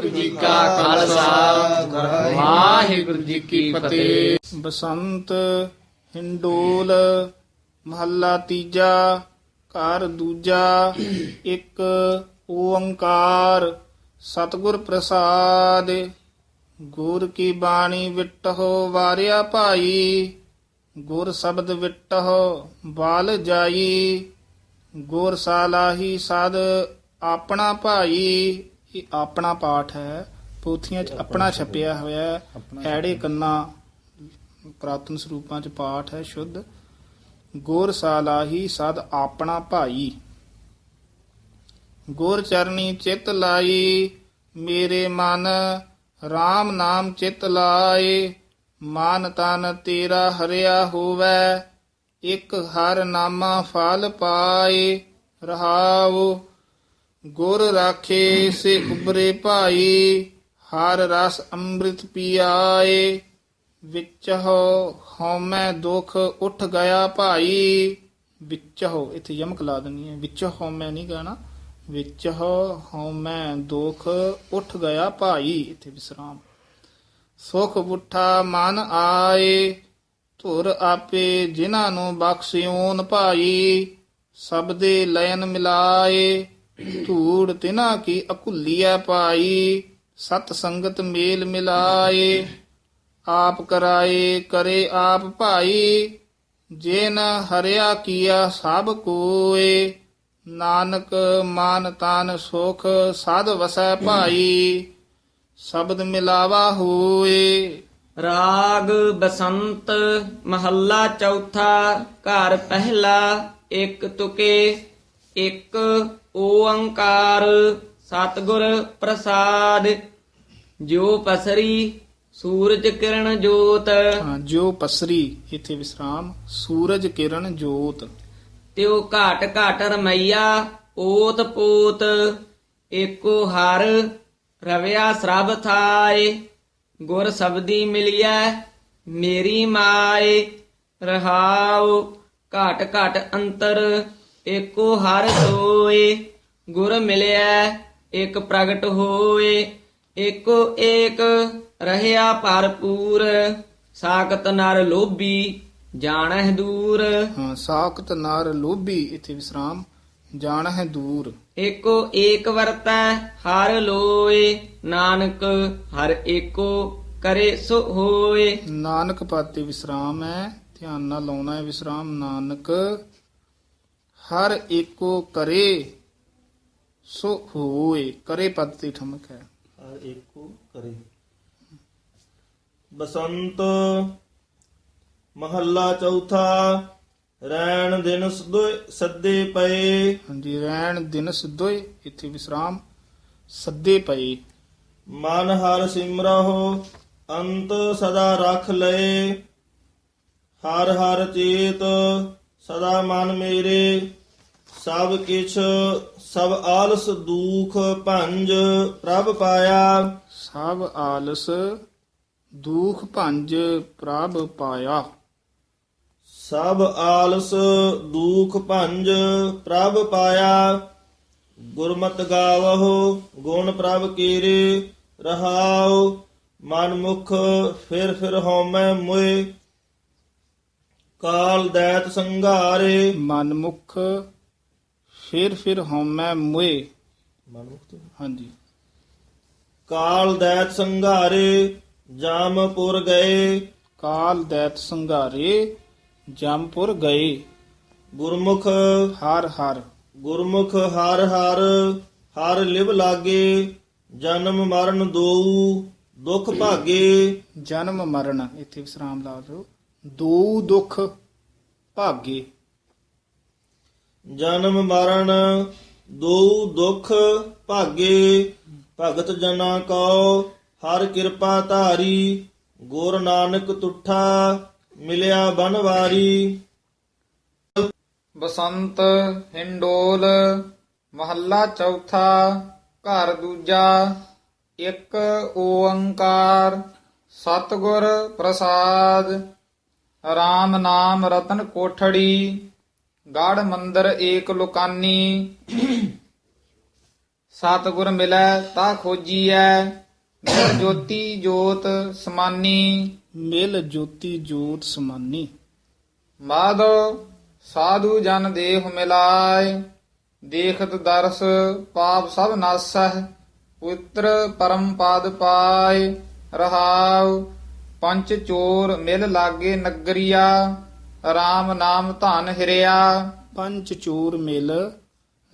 ਵਾਹਿਗੁਰੂ ਜੀ ਕਾ ਖਾਲਸਾ। ਵਾਹਿਗੁਰੂ ਜੀ ਕੀ ਫਤਿਹ। ਬਸੰਤ, ਹਿੰਡੋਲ, ਮਹੱਲਾ ਤੀਜਾ, ਘਰ ਦੂਜਾ, ਇੱਕ ਓੰਕਾਰ, ਸਤਿਗੁਰ ਪ੍ਰਸਾਦ। ਗੁਰ ਕੀ ਬਾਣੀ ਵਿਟਹੁ ਵਾਰਿਆ ਭਾਈ, ਗੁਰ ਸ਼ਬਦ ਵਿਟਹੁ ਬਾਲ ਜਾਈ। ਗੁਰ ਸਾਲਾਹੀ ਸਦ ਆਪਣਾ ਭਾਈ। ਇਹ ਆਪਣਾ ਪਾਠ ਹੈ ਪੋਥੀਆਂ 'ਚ ਆਪਣਾ ਛਪਿਆ ਹੋਇਆ ਹੈ ਐੜੇ ਕੰਨਾ ਪ੍ਰਾਤਨ ਸਰੂਪਾਂ 'ਚ ਪਾਠ ਹੈ ਸ਼ੁੱਧ। ਗੁਰ ਸਾਲਾਹੀ ਸਦ ਆਪਣਾ ਭਾਈ। ਗੁਰ ਚਰਨੀ ਚਿਤ ਲਾਈ ਮੇਰੇ ਮਨ RAM ਨਾਮ ਚਿਤ ਲਾਏ। ਮਨ ਤਨ ਤੇਰਾ ਹਰਿਆ ਹੋਵੇ ਇਕ ਹਰ ਨਾਮਾ ਫਲ ਪਾਏ। ਰਹਾਉ ਗੁਰ ਰਾਖੇ ਸੇ ਉਬਰੇ ਭਾਈ, ਹਰ ਰਸ ਅੰਮ੍ਰਿਤ ਪੀਆਏ। ਵਿੱਚ ਹੋ ਹਉਮੈ ਦੁਖ ਉੱਠ ਗਿਆ ਭਾਈ। ਵਿੱਚ ਹੋ ਇੱਥੇ ਯਮਕ ਲਾ ਦੇਣੀ ਹੈ। ਵਿੱਚ ਹਉਮੈ ਨਹੀਂ ਕਹਿਣਾ ਵਿੱਚ ਹੋ ਹਉਮੈ ਦੁਖ ਉੱਠ ਗਿਆ ਭਾਈ। ਇੱਥੇ ਵਿਸਰਾਮ। ਸੁਖ ਬੁੱਠਾ ਮਨ ਆਏ, ਧੁਰ ਆਪੇ ਜਿਨ੍ਹਾਂ ਨੂੰ ਬਖਸ਼ਿਓਨ ਭਾਈ। ਸਬਦੇ ਲයਨ ਮਿਲਾਏ। ਧੂੜ ਤਿਨਾ ਕੀ ਅਕੁੱਲੀਐ ਪਾਈ, ਸਤ ਸੰਗਤ ਮੇਲ ਮਿਲਾਏ, ਆਪ ਕਰਾਏ, ਕਰੇ ਆਪ ਭਾਈ ਜਿਨ ਹਰਿਆ ਕੀਆ ਸਭ ਕੋਏ, ਨਾਨਕ ਮਨ ਤਨ ਸੁਖ ਸਾਧ ਵਸੈ ਭਾਈ, ਸ਼ਬਦ ਮਿਲਾਵਾ ਹੋਏ। ਰਾਗ ਬਸੰਤ ਮਹੱਲਾ ਚੌਥਾ, ਘਰ ਪਹਿਲਾ, ਇੱਕ ਤੁਕੇ, ਇੱਕ ਓੰਕਾਰ ਸਤਿਗੁਰ ਪ੍ਰਸਾਦ ਜੋ ਪਸਰੀ ਸੂਰਜ ਕਿਰਨ ਜੋਤ। ਹਾਂ ਜੋ ਪਸਰੀ ਇੱਥੇ ਵਿਸਰਾਮ ਸੂਰਜ ਕਿਰਨ ਜੋਤ। ਤਿਉ ਘਾਟ ਘਾਟ ਰਮਈਆ ਓਤ ਪੋਤ ਏਕੋ ਹਰ ਰਵਿਆ ਸਰਬ ਥਾਏ। ਗੁਰ ਸਬਦੀ ਮਿਲਿਐ ਮੇਰੀ ਮਾਏ ਰਹਾਉ ਘਾਟ ਘਾਟ ਅੰਤਰ। ਏਕੋ ਹਰ ਸੋਏ ਗੁਰ ਮਿਲਿਐ ਇਕ ਪ੍ਰਗਟ ਹੋਏ। ਏਕੋ ਏਕ ਰਹਿਆ ਭਰਪੂਰ ਸਾਖਤ ਨਰ ਲੋਭੀ ਜਾਣਹਿ ਦੂਰ। ਹਾਂ ਸਾਖਤ ਨਰ ਲੋਭੀ ਇੱਥੇ ਵਿਸਰਾਮ ਜਾਣ ਹੈ ਦੂਰ। ਏਕੋ ਏਕ ਵਰਤੈ ਹਰ ਲੋਏ। ਨਾਨਕ ਹਰ ਏਕੋ ਕਰੇ ਸੋ ਹੋਏ। ਨਾਨਕ ਪਾਤੇ ਵਿਸਰਾਮ ਹੈ ਧਿਆਨ ਨਾਲ ਲਾਉਣਾ ਹੈ ਵਿਸਰਾਮ ਨਾਨਕ ਹਰ ਏਕੋ ਕਰੇ ਸੋ ਹੋਏ। ਕਰੇ ਪਦ ਤੇ ਠਮਕ ਹੈ। ਹਰ ਏਕੋ ਕਰੇ। ਬਸੰਤ ਮਹੱਲਾ ਚੌਥਾ ਰੈਣ ਦਿਨ ਸਦੋਏ ਸੱਦੇ ਪਏ। ਹਾਂਜੀ ਰਹਿਣ ਦਿਨ ਸਿੱਧੋਏ ਇੱਥੇ ਵਿਸਰਾਮ। ਸੱਦੇ ਪਏ। ਮਨ ਹਰ ਸਿਮਰਹੁ ਅੰਤ ਸਦਾ ਰਖ ਲਏ। ਹਰ ਹਰ ਚੇਤ ਸਦਾ ਮਨ ਮੇਰੇ। ਸਭ ਕਿਛ ਸਭ ਆਲਸ ਦੂਖ ਭੰਜ ਪ੍ਰਭ ਪਾਇਆ। ਸਭ ਆਲਸ ਦੁਖ ਭੰਜ ਪ੍ਰਭ ਪਾਇਆ। ਸਭ ਆਲਸ ਦੂਖ ਭੰਜ ਪ੍ਰਭ ਪਾਇਆ। ਗੁਰਮਤਿ ਗਾਵਹੁ ਗੁਣ ਪ੍ਰਭ ਕੀਰੇ ਰਹਾਉ। ਮਨ ਮੁਖ ਫਿਰ ਫਿਰ ਹਉਮੈ ਮੁਏ। ਕਾਲ ਦੈਤ ਸੰਘਾਰੇ। ਮਨਮੁਖ ਫਿਰ ਫਿਰ ਹਉਮੈ ਮੁਏ। ਹਾਂਜੀ। ਕਾਲ ਦੈਤ ਸੰਘਾਰੇ ਜਾਮਪੁਰ ਗਏ। ਕਾਲ ਦੈਤ ਸੰਘਾਰੇ ਜੰਪੁਰ ਗਏ। ਗੁਰਮੁਖ ਹਰ ਹਰ। ਗੁਰਮੁਖ ਹਰ ਹਰ ਹਰ ਲਿਵ ਲਾਗੇ ਜਨਮ ਮਰਨ ਦੋਊ ਦੁਖ ਭਾਗੇ। ਜਨਮ ਮਰਨ ਇੱਥੇ ਵਿਸਰਾਮ ਲਾ ਦਿਓ। ਦੋ ਦੁੱਖ ਭਾਗੇ। ਜਨਮ ਮਰਨ, ਦੋ ਦੁਖ ਭਾਗੇ, ਭਗਤ ਜਨਾ ਕੋ ਹਰ ਕਿਰਪਾ ਧਾਰੀ, ਗੁਰ ਨਾਨਕ ਤੁਠਾ, ਮਿਲਿਆ ਬਨਵਾਰੀ। ਬਸੰਤ, ਹਿੰਡੋਲ, ਮਹੱਲਾ ਚੌਥਾ, ਘਰ ਦੂਜਾ, ਇੱਕ ਓੰਕਾਰ, ਸਤਿਗੁਰ ਪ੍ਰਸਾਦ RAM ਨਾਮ ਰਤਨ ਕੋਠੜੀ ਗੜ ਮੰਦਰ ਏਕ ਲੁਕਾਨੀ। ਸਤਿਗੁਰ ਮਿਲੈ ਤਾ ਖੋਜੀਐ ਮਿਲ ਜੋਤੀ ਜੋਤ ਸਮਾਨੀ। ਮਿਲ ਜੋਤੀ ਜੋਤ ਸਮਾਨੀ। ਮਾਧੋ ਸਾਧੂ ਜਨ ਦੇਹ ਮਿਲਾਏ ਦੇਖਤ ਦਰਸ ਪਾਪ ਸਭ ਨਾਸਹਿ ਪੁੱਤਰ ਪਰਮ ਪਦ ਪਾਏ ਰਹਾਉ ਪੰਚ ਚੋਰ ਮਿਲ ਲਾਗੇ ਨਗਰੀਆ। RAM ਨਾਮ ਧਨ ਹਿਰਿਆ। ਪੰਚ ਚੋਰ ਮਿਲ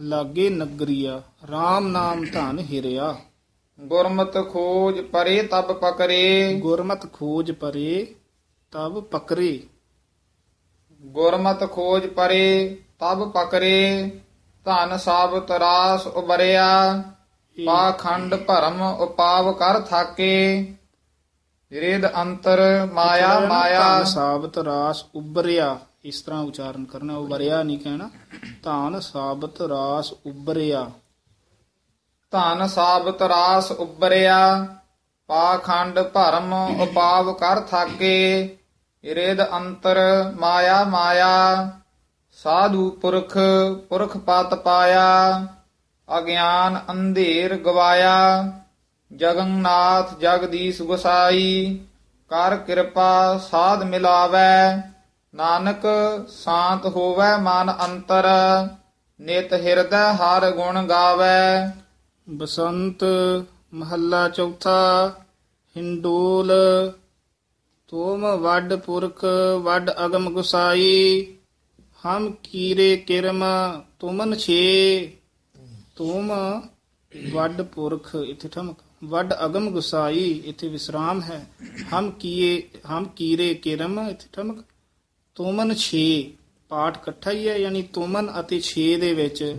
ਲਾਗੇ ਨਗਰੀਆ RAM ਨਾਮ ਧਨ ਹਿਰਿਆ। ਗੁਰਮਤ ਖੋਜ ਪਰੇ ਤਬ ਪਕਰੇ। ਗੁਰਮਤ ਖੋਜ ਪਰੇ ਤਬ ਪਕਰੇ। ਗੁਰਮਤ ਖੋਜ ਪਰੇ ਤਬ ਪਕਰੇ। ਧਨ ਸਾਬਤ ਰਾਸ ਉਬਰਿਆ ਪਾਖੰਡ ਭਰਮ ਉਪਾਵ ਕਰ ਥਾਕੇ। ਰਿਦ ਅੰਤਰ ਮਾਇਆ ਮਾਇਆ ਸਾਬਤ ਰਾਸ ਉਬਰਿਆ ਇਸ ਤਰ੍ਹਾਂ ਉਚਾਰਨ ਕਰਨਾ ਉਬਰਿਆ ਨਹੀਂ ਕਹਿਣਾ। ਧਨ ਸਾਬਤ ਰਾਸ ਉਬਰਿਆ ਧਨ ਸਾਬਤ ਰਾਸ ਉਬਰਿਆ ਪਾਖੰਡ ਭਰਮ ਉਪਾਵ ਕਰ ਥਾਕੇ। ਰਿਦ ਅੰਤਰ ਮਾਇਆ ਮਾਇਆ ਸਾਧੂ ਪੁਰਖ ਪੁਰਖ ਪਤ ਪਾਇਆ। ਅਗਿਆਨ ਅੰਧੇਰ ਗਵਾਇਆ। ਜਗਨਨਾਥ ਜਗਦੀਸ਼ ਗੁਸਾਈ, ਕਰ ਕਿਰਪਾ ਸਾਧ ਮਿਲਾਵੈ, ਨਾਨਕ ਸ਼ਾਂਤ ਹੋਵੈ ਮਨ ਅੰਤਰ, ਨਿਤ ਹਿਰਦੈ ਹਰ ਗੁਣ ਗਾਵੈ। ਬਸੰਤ ਮਹੱਲਾ ਚੌਥਾ, ਹਿੰਡੋਲ, ਤੁਮ ਵੱਡ ਪੁਰਖ ਵੱਡ ਅਗਮ ਗੁਸਾਈ, ਹਮ ਕੀਰੇ ਕਿਰਮ ਤੁਮਨ ਛੇ, ਤੁਮ ਵੱਡ ਪੁਰਖ, ਇਥੇ ਠਮਕ। ਵੱਡ ਅਗਮ ਗੁਸਾਈ, ਇੱਥੇ ਵਿਸਰਾਮ ਹੈ। ਹਮ ਕੀਏ, ਹਮ ਕੀਰੇ ਕਿਰਮ, ਇੱਥੇ ਠਮਕ। ਤੁਮਨ ਛੇ, ਪਾਠ ਇਕੱਠਾ ਹੀ ਹੈ, ਯਾਨੀ ਤੁਮਨ ਅਤੇ ਛੇ ਦੇ ਵਿੱਚ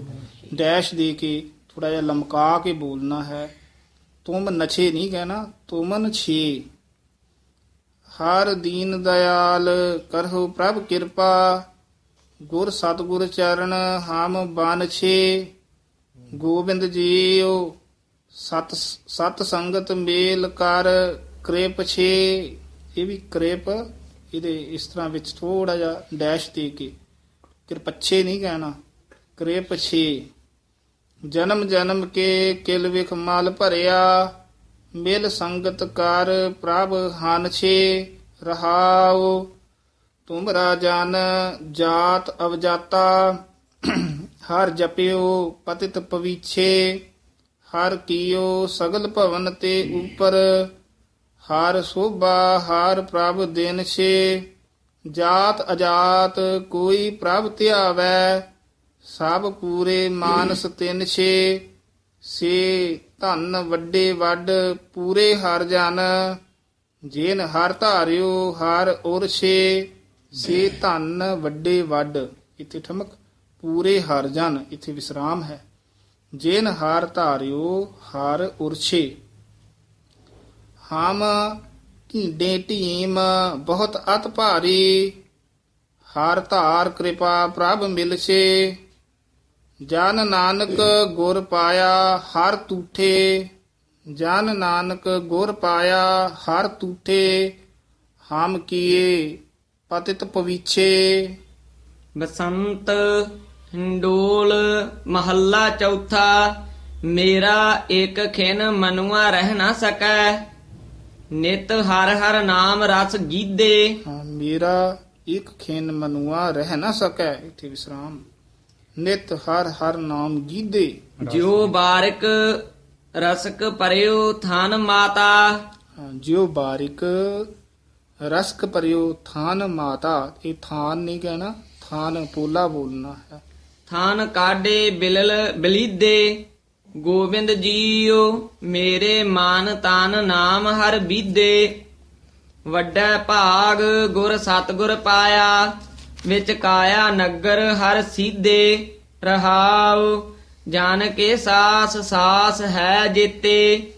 ਡੈਸ਼ ਦੇ ਕੇ ਥੋੜਾ ਜਿਹਾ ਲਮਕਾ ਕੇ ਬੋਲਣਾ ਹੈ। ਤੁਮ ਨਛੇ ਨਹੀਂ ਕਹਿਣਾ, ਤੋਮਨ ਛੇ। ਹਰ ਦੀਨ ਦਇਆਲ ਕਰਹੁ ਪ੍ਰਭ ਕਿਰਪਾ, ਗੁਰ ਸਤਗੁਰ ਚਰਨ ਹਮ ਬਾਨਛੇ ਗੋਬਿੰਦ ਜੀਓ ਸਤ ਸਤ ਸੰਗਤ ਮੇਲ ਕਰ ਕਿਰਪ ਛੇ, ਇਹ ਵੀ ਕਿਰਪ, ਇਹਦੇ ਇਸ ਤਰ੍ਹਾਂ ਵਿੱਚ ਥੋੜਾ ਜਿਹਾ ਡੈਸ਼ ਦੇ ਕੇ ਕਿਰਪਛੇ ਨਹੀਂ ਕਹਿਣਾ, ਕਿਰਪ ਛੇ। ਜਨਮ ਜਨਮ ਕੇ ਕਿਲ ਵਿਖ ਮਾਲ ਭਰਿਆ, ਮਿਲ ਸੰਗਤ ਕਰ ਪ੍ਰਭ ਹਨ ਛੇ, ਰਹਾਉ। ਤੁਮਰਾ ਜਨ ਜਾਤ ਅਵਜਾਤਾ, ਹਰ ਜਪਿਓ ਪਤਿਤ ਪਵੀਛੇ। ਹਰ ਕੀਓ ਸਗਲ ਭਵਨ ਤੇ ਉਪਰ, ਹਰ ਸੋਭਾ ਹਰ ਪ੍ਰਭ ਦਿਨ ਛੇ, ਜਾਤ ਅਜਾਤ ਕੋਈ ਪ੍ਰਭ ਧਿਆਵੈ, ਸਭ ਪੂਰੇ ਮਾਨਸ ਤਿਨ ਛੇ, ਸੇ ਧਨ ਵੱਡੇ ਵੱਡ ਪੂਰੇ ਹਰ ਜਨ, ਜੇਨ ਹਰ ਧਾਰਿਓ ਹਰ ਉਰਛੇ ਸੇ ਧਨ ਵੱਡੇ ਵੱਡ। ਇਥੇ ਠਮਕ, ਪੂਰੇ ਹਰ ਜਨ, ਇਥੇ ਵਿਸਰਾਮ ਹੈ। ਜੇਨ ਹਾਰ ਧਾਰਿਓ, ਹਾਰ ਉਰਛੇ। ਹਮ ਢੀਂਡੇ ਢੀਮ, ਬਹੁਤ ਅਤ ਭਾਰੀ। ਹਾਰ ਧਾਰ ਕਿਰਪਾ ਪ੍ਰਭ ਮਿਲਛੇ। ਜਨ ਨਾਨਕ ਗੁਰ ਪਾਇਆ, ਹਰ ਤੂਠੇ। ਜਨ ਨਾਨਕ ਗੁਰ ਪਾਇਆ, ਹਰ ਤੂਠੇ। ਹਮ ਕੀਏ, ਪਤਿਤ ਪਵੀਛੇ ਬਸੰਤ ਹਿੰਡੋਲ ਮਹੱਲਾ ਚੌਥਾ ਮੇਰਾ ਇੱਕ ਖਿਨ ਮਨੁਆ ਰਹਿ ਨਾ ਸਕੈ। ਨਿਤ ਹਰ ਹਰ ਨਾਮ ਰਸ ਗੀਦੇ। ਹਾਂ, ਮੇਰਾ ਇੱਕ ਖੇਨ ਮਨੁਆ ਰਹਿ ਨਾ ਸਕੈ ਇਥੇ ਵਿਸਰਾਮ। ਨਿਤ ਹਰ ਹਰ ਨਾਮ ਗੀਦੇ। ਜਿਉ ਬਾਰਿਕ ਰਸਕ ਪਰਿਓ ਥਨ ਮਾਤਾ। ਹਾਂ, ਜਿਉ ਬਾਰਿਕ ਰਸਕ ਪਰਿਓ ਥਾਨ ਮਾਤਾ ਇਹ ਥਾਨ ਨਹੀਂ ਕਹਿਣਾ ਥਾਨ ਪੋਲਾ ਬੋਲਣਾ ਹੈ। ਥਾਨ ਕਾਡੇ ਬਿਲਲ ਬਲੀਦੇ, ਗੋਬਿੰਦ ਜੀਓ ਮੇਰੇ ਮਾਨ ਤਨ ਨਾਮ ਹਰ ਬੀਦੇ। ਵੱਡਾ ਭਾਗ ਗੁਰ ਸਤਗੁਰ ਪਾਇਆ, ਵਿੱਚ ਕਾਇਆ ਨਗਰ ਹਰ ਸੀਦੇ। ਰਹਾਉ, ਜਾਨ ਕੇ ਸਾਸ ਸਾਸ ਹੈ ਜੀਤੇ।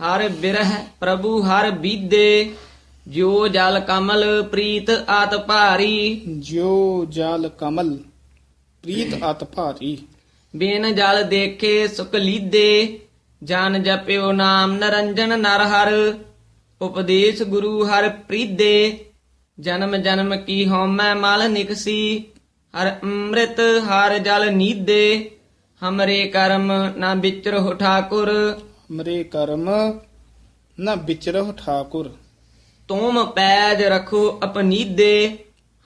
ਹਰ ਬਿਰਹ ਪ੍ਰਭੂ ਹਰ ਬੀਦੇ ਜੋ ਜਲ ਕਮਲ ਪ੍ਰੀਤ ਆਤ ਭਾਰੀ। ਜਿਉ ਜਲ ਕਮਲ ਪ੍ਰੀਤ ਅਤ ਭਾਰੀ। ਬਿਨ ਜਲ ਦੇਖੇ ਸੁਖ ਲੀਦੇ ਜਨ ਜਪਿਓ ਨਾਮ ਨਰੰਜਨ ਨਰ ਹਰ। ਉਪਦੇਸ਼ ਗੁਰੂ ਹਰ ਪ੍ਰੀਦੇ ਜਨਮ ਜਨਮ ਕੀ ਹਉਮੈ ਮਲ ਨਿਕਸੀ। ਹਰ ਅੰਮ੍ਰਿਤ ਹਰ ਜਲ ਨੀਦੇ ਹਮਰੇ ਕਰਮ ਨਾ ਵਿਚਰਹੁ ਠਾਕੁਰ। ਮਰੇ ਕਰਮ ਨਾ ਵਿਚਰਹੁ ਠਾਕੁਰ। ਤੁਮ ਪੈਜ ਰਖੋ ਅਪਨੀਦੇ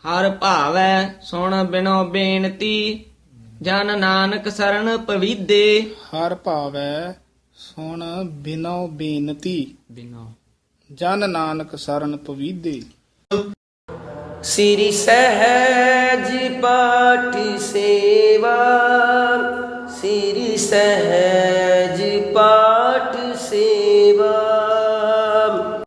ਹਰ ਭਾਵੈ ਸੁਣ ਬਿਨੋ ਬੇਨਤੀ ਜਨ ਨਾਨਕ ਸਰਣ ਪਵੀਦੇ। ਹਰ ਭਾਵੈ ਸੁਣ ਬਿਨੋ ਬੇਨਤੀ ਬਿਨੋ। ਜਨ ਨਾਨਕ ਸਰਨ ਪਵੀਦੇ। ਸ੍ਰੀ ਸਹਿਜ ਪਾਠ ਸੇਵਾ ਸ੍ਰੀ ਸਹਿਜ